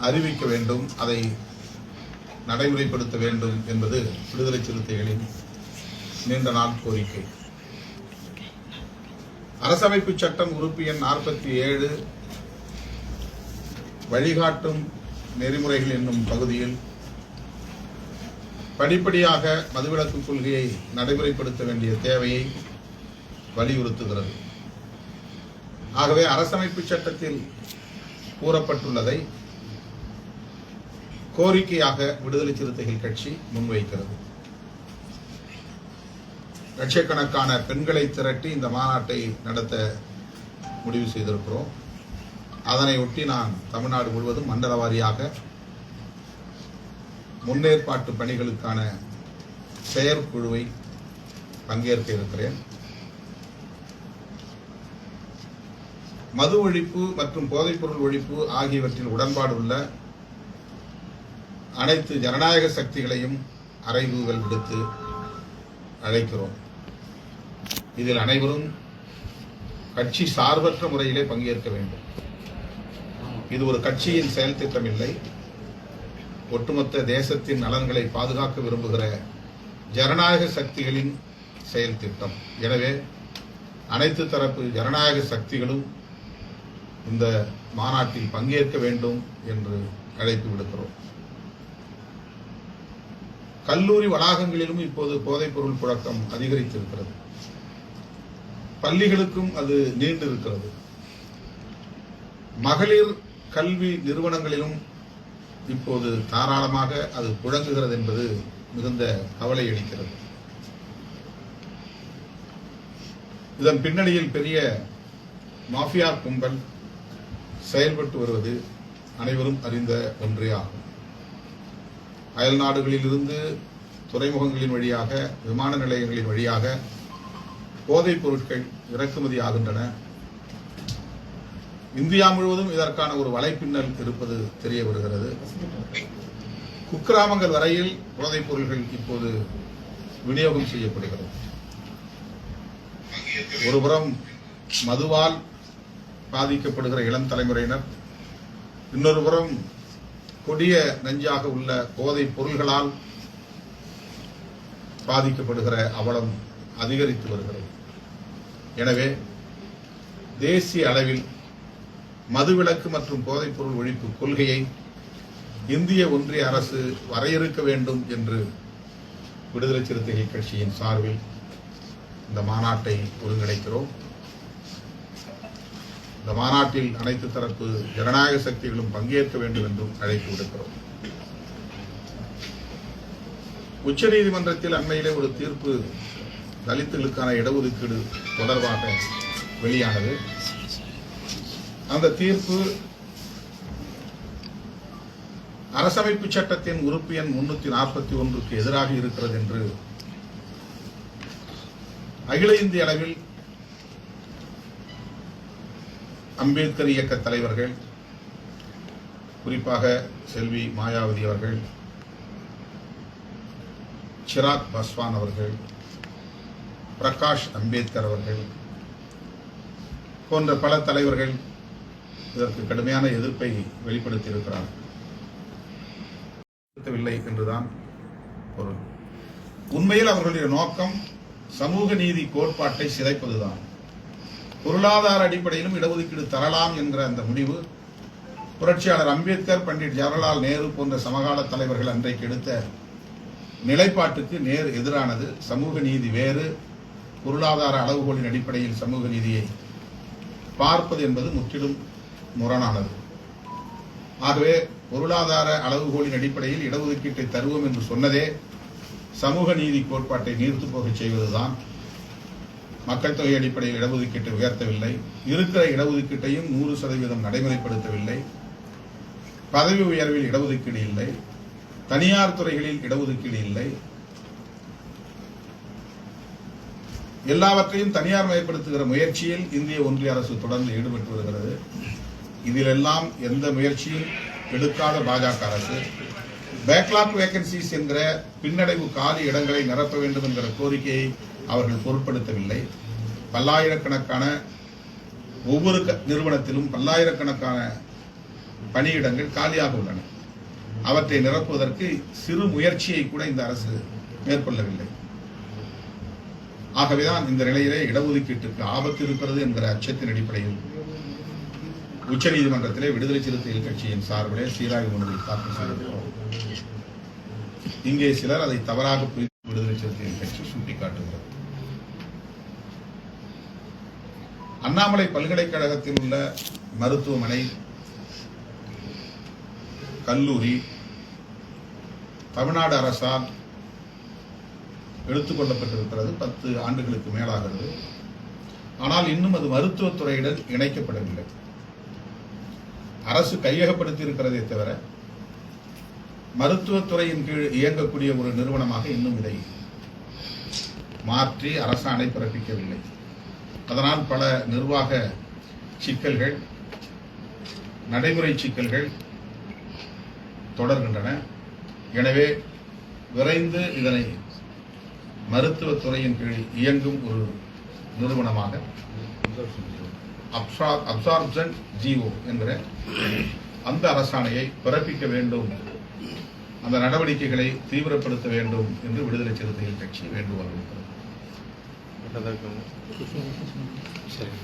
அறிவிக்க வேண்டும் அதை நடைமுறைப்படுத்த வேண்டும் என்பது விடுதலை சிறுத்தைகளின் நீண்ட நாள் கோரிக்கை. அரசமைப்பு சட்டம் உறுப்பு எண் நாற்பத்தி ஏழு வழிகாட்டும் நெறிமுறைகள் என்னும் பகுதியில் படிப்படியாக மதுவிலக்கு கொள்கையை நடைமுறைப்படுத்த வேண்டிய தேவையை வலியுறுத்துகிறது. ஆகவே அரசமைப்பு சட்டத்தில் கூறப்பட்டுள்ளதை கோரிக்கையாக விடுதலை சிறுத்தைகள் கட்சி முன்வைக்கிறது. லட்சக்கணக்கான பெண்களை திரட்டி இந்த மாநாட்டை நடத்த முடிவு செய்திருக்கிறோம். அதனை ஒட்டி நான் தமிழ்நாடு முழுவதும் மண்டல வாரியாக முன்னேற்பாட்டு பணிகளுக்கான செயற்குழுவை பங்கேற்க இருக்கிறேன். மது ஒழிப்பு மற்றும் போதைப்பொருள் ஒழிப்பு ஆகியவற்றில் உடன்பாடு உள்ள அனைத்து ஜனநாயக சக்திகளையும் அறைகூவல் விடுத்து அழைக்கிறோம். இதில் அனைவரும் கட்சி சார்பற்ற முறையிலே பங்கேற்க வேண்டும். இது ஒரு கட்சியின் செயல் திட்டம் இல்லை. ஒட்டுமொத்த தேசத்தின் நலன்களை பாதுகாக்க விரும்புகிற ஜனநாயக சக்திகளின் செயல் திட்டம். எனவே அனைத்து தரப்பு ஜனநாயக சக்திகளும் இந்த மாநாட்டில் பங்கேற்க வேண்டும் என்று அழைப்பு விடுக்கிறோம். கல்லூரி வளாகங்களிலும் இப்போது போதைப்பொருள் புழக்கம் அதிகரித்திருக்கிறது. பள்ளிகளுக்கும் அது நீண்டிருக்கிறது. மகளிர் கல்வி நிறுவனங்களிலும் இப்போது தாராளமாக அது புழங்குகிறது என்பது மிகுந்த கவலை அளிக்கிறது. இதன் பின்னணியில் பெரிய மாஃபியா கும்பல் செயல்பட்டு வருவது அனைவரும் அறிந்த ஒன்றே ஆகும். அயல் நாடுகளிலிருந்து துறைமுகங்களின் வழியாக விமான நிலையங்களின் வழியாக போதைப் பொருட்கள் இறக்குமதி ஆகின்றன. இந்தியா முழுவதும் இதற்கான ஒரு வலைப்பின்னல் இருப்பது தெரிய வருகிறது. குக்கிராமங்கள் வரையில் போதைப் பொருள்கள் இப்போது விநியோகம் செய்யப்படுகிறது. ஒருபுறம் மதுவால் பாதிக்கப்படுகிற இளம் தலைமுறையினர் இன்னொரு புறம் கொடிய நஞ்சாக உள்ள போதைப் பொருள்களால் பாதிக்கப்படுகிற அவலம் அதிகரித்து வருகிறது. எனவே தேசிய அளவில் மதுவிலக்கு மற்றும் போதைப்பொருள் ஒழிப்பு கொள்கையை இந்திய ஒன்றிய அரசு வரையறுக்க வேண்டும் என்று விடுதலை சிறுத்தைகள் கட்சியின் சார்பில் இந்த மாநாட்டை ஒருங்கிணைக்கிறோம். இந்த மாநாட்டில் அனைத்து தரப்பு ஜனநாயக சக்திகளும் பங்கேற்க வேண்டும் என்றும் அழைப்பு விடுக்கிறோம். உச்சநீதிமன்றத்தில் அண்மையிலே ஒரு தீர்ப்பு தலித்துகளுக்கான இடஒதுக்கீடு தொடர்பாக வெளியானது. அந்த தீர்ப்பு அரசமைப்பு சட்டத்தின் உறுப்பு எண் முன்னூத்தி நாற்பத்தி ஒன்றுக்கு எதிராக இருக்கிறது என்று அகில இந்திய அளவில் அம்பேத்கர் இயக்க தலைவர்கள் குறிப்பாக செல்வி மாயாவதி அவர்கள் சிராக் பஸ்வான் அவர்கள் பிரகாஷ் அம்பேத்கர் அவர்கள் போன்ற பல தலைவர்கள் இதற்கு கடுமையான எதிர்ப்பை வெளிப்படுத்தியிருக்கிறார்கள். இல்லை என்றுதான் பொருள். உண்மையில் அவர்களுடைய நோக்கம் சமூக நீதி கோட்பாட்டை சிதைப்பதுதான். பொருளாதார அடிப்படையிலும் இடஒதுக்கீடு தரலாம் என்ற அந்த முடிவு புரட்சியாளர் அம்பேத்கர் பண்டிட் ஜவஹர்லால் நேரு போன்ற சமகால தலைவர்கள் அன்றைக்கு எடுத்த நிலைப்பாட்டுக்கு நேர் எதிரானது. சமூக நீதி வேறு. பொருளாதார அளவுகோலின் அடிப்படையில் சமூக நீதியை பார்ப்பது என்பது முற்றிலும் முரணானது. ஆகவே பொருளாதார அளவுகோலின் அடிப்படையில் இடஒதுக்கீட்டை தருவோம் என்று சொன்னதே சமூக நீதி கோட்பாட்டை நீர்த்து போகச் செய்வதுதான். மக்கள் தொகை அடிப்படையில் இடஒதுக்கீட்டை உயர்த்தவில்லை. இருக்கிற இடஒதுக்கீட்டையும் நூறு சதவீதம் நடைமுறைப்படுத்தவில்லை. பதவி உயர்வில் இடஒதுக்கீடு இல்லை. தனியார் துறைகளில் இடஒதுக்கீடு இல்லை. எல்லாவற்றையும் தனியார் மயப்படுத்துகிற முயற்சியில் இந்திய ஒன்றிய அரசு தொடர்ந்து ஈடுபட்டு வருகிறது. இதிலெல்லாம் எந்த முயற்சியும் எடுக்காத பாஜக அரசு. பேக்லாக் வேகன்சிஸ் என்கிற பின்னடைவு காலி இடங்களை நிரப்ப வேண்டும் என்கிற கோரிக்கையை அவர்கள் பொருட்படுத்தவில்லை. பல்லாயிரக்கணக்கான ஒவ்வொரு க- நிறுவனத்திலும் பல்லாயிரக்கணக்கான பணியிடங்கள் காலியாக உள்ளன. அவற்றை நிரப்புவதற்கு சிறு முயற்சியை கூட இந்த அரசு மேற்கொள்ளவில்லை. ஆகவேதான் இந்த நிலையிலே இடஒதுக்கீட்டுக்கு ஆபத்து இருக்கிறது என்கிற அச்சத்தின் அடிப்படையில் உச்சநீதிமன்றத்திலே விடுதலை சிறுத்தைகள் கட்சியின் சார்பிலே சீராய்வு மனுவை தாக்கல் செய்திருக்கிறோம் இங்கே சிலர் அதை தவறாக புரிந்து விடுதலை சிறுத்தைகள் கட்சி சுட்டிக்காட்டுகிறது. அண்ணாமலை பல்கலைக்கழகத்தில் உள்ள மருத்துவமனை கல்லூரி தமிழ்நாடு அரசால் எடுத்துக்கொள்ளப்பட்டிருக்கிறது பத்து ஆண்டுகளுக்கு மேலாகிறது. ஆனால் இன்னும் அது மருத்துவத்துறையுடன் இணைக்கப்படவில்லை. அரசு கையகப்படுத்தி இருக்கிறதே தவிர மருத்துவத்துறையின் கீழ் இயங்கக்கூடிய ஒரு நிறுவனமாக இன்னும் இதை மாற்றி அரசாணை பிறப்பிக்கவில்லை. அதனால் பல நிர்வாக சிக்கல்கள் நடைமுறை சிக்கல்கள் தொடர்கின்றன. எனவே விரைந்து இதனை மருத்துவத்துறையின் கீழ் இயங்கும் ஒரு நிறுவனமாக அப்சார்ப்ஷன் ஜிஓ என்கிற அந்த அரசாணையை பிறப்பிக்க வேண்டும். அந்த நடவடிக்கைகளை தீவிரப்படுத்த வேண்டும் என்று விடுதலை சிறுத்தைகள் கட்சி வேண்டுகோள் விடுக்கிறது. சரி.